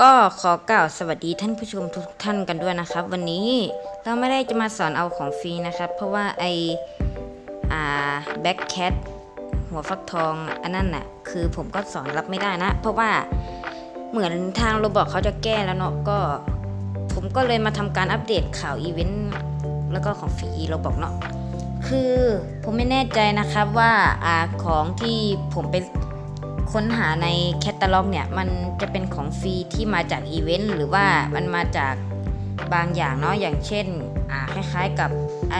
ก็ขอกล่าวสวัสดีท่านผู้ชมทุกท่านกันด้วยนะครับ วันนี้เราไม่ได้จะมาสอนเอาของฟรีนะครับ เพราะว่าไออ่าแบ็คแคทหัวฟักทองอันนั้นน่ะคือผมก็สอนรับไม่ได้นะ เพราะว่าเหมือนทางโรบอกเขาจะแก้แล้วเนาะก็ ผมก็เลยมาทำการอัปเดตข่าวอีเวนต์แล้วก็ของฟรีโรบอกเนาะคือผมไม่แน่ใจนะครับว่าอาของที่ผมไป ค้นหาในแคตตาล็อกเนี่ย มันจะเป็นของฟรีที่มาจากอีเวนต์หรือว่ามันมาจากบางอย่างเนาะอย่างเช่นอ่าคล้ายๆกับไอ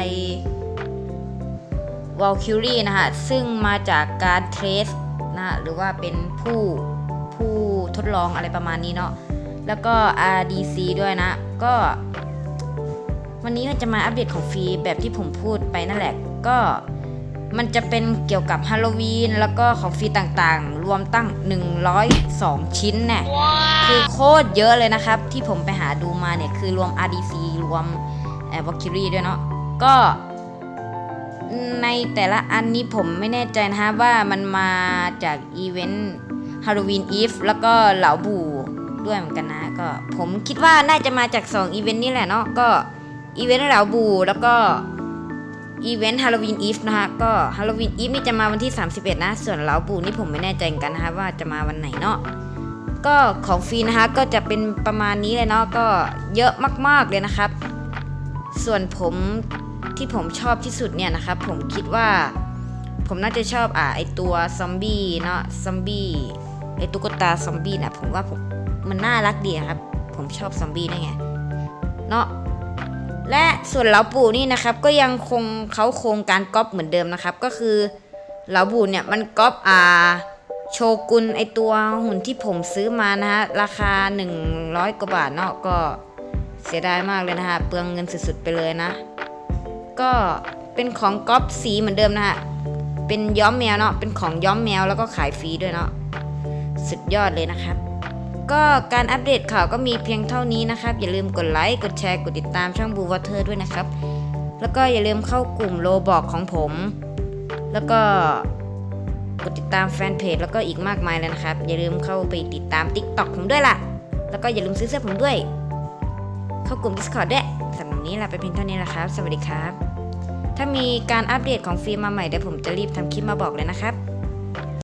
วอลคิวรีนะฮะ ซึ่งมาจากการเทสนะหรือว่าเป็นผู้ผู้ทดลองอะไรประมาณนี้เนาะแล้วก็ RDC ด้วยนะ ก็ วันนี้จะมาอัปเดตของฟรีแบบที่ผมพูดไปนั่นแหละ ก็ มันจะเป็นเกี่ยวกับฮาโลวีนแล้วก็ของฟรีต่างๆ รวมตั้ง 102 ชิ้นเนี่ย คือโคตรเยอะเลยนะครับ ที่ผมไปหาดูมาเนี่ย คือรวม RDC รวมแอบวอคิรีด้วยเนาะ ก็ในแต่ละอันนี้ผมไม่แน่ใจนะฮะว่ามันมาจากอีเวนต์ฮาโลวีนอีฟแล้วก็เหลาบูด้วยเหมือนกันนะ ก็ผมคิดว่าน่าจะมาจาก 2 อีเวนต์นี่แหละเนาะ ก็อีเวนต์เหลาบูแล้วก็ อีเวนต์ฮาโลวีนอีฟนะฮะก็ฮาโลวีนอีฟนี่จะมาวันที่ 31 นะ ส่วนเหลาปูนี่ผมไม่แน่ใจกันนะคะว่าจะมาวันไหนเนาะก็ของฟรีนะคะก็จะเป็นประมาณนี้เลยเนาะก็เยอะมากๆเลยนะครับ ส่วนผมที่ผมชอบที่สุดเนี่ยนะครับ ผมคิดว่าผมน่าจะชอบอ่าไอตัวซอมบี้เนาะซอมบี้ไอตุ๊กตาซอมบี้นะผมว่าผมมันน่ารักดีครับ ผมชอบซอมบี้ได้ไงเนาะ และส่วนเหลาปู่นี่นะครับก็ยังคงเขาโครงการก๊อปเหมือนเดิมนะครับ ก็คือเหลาปู่เนี่ยมันก๊อปอ่าโชกุนไอตัวหุ่นที่ผมซื้อมานะฮะราคา 100 กว่าบาทเนาะก็เสียดายมากเลยนะฮะเปลืองเงินสุดๆไปเลยนะ ก็เป็นของก๊อปสีเหมือนเดิมนะฮะเป็นย้อมแมวเนาะเป็นของย้อมแมวแล้วก็ขายฟรีด้วยเนาะสุดยอดเลยนะครับ ก็การอัปเดตข่าวก็มีเพียงเท่านี้นะครับ อย่าลืมกดไลค์กดแชร์กดติดตามช่องบูวอเทอร์ด้วยนะครับ แล้วก็อย่าลืมเข้ากลุ่มโลบอกของผม แล้วก็กดติดตามแฟนเพจแล้วก็อีกมากมายเลยนะครับ อย่าลืมเข้าไปติดตาม TikTok ผมด้วยล่ะ แล้วก็อย่าลืมซื้อเสื้อผมด้วย เข้ากลุ่ม Discord ด้วยสำหรับนี้ลาไปเพียงเท่านี้ละครับ สวัสดีครับ ถ้ามีการอัปเดตของฟิล์มมาใหม่เดี๋ยวผมจะรีบทำคลิปมาบอกเลยนะครับ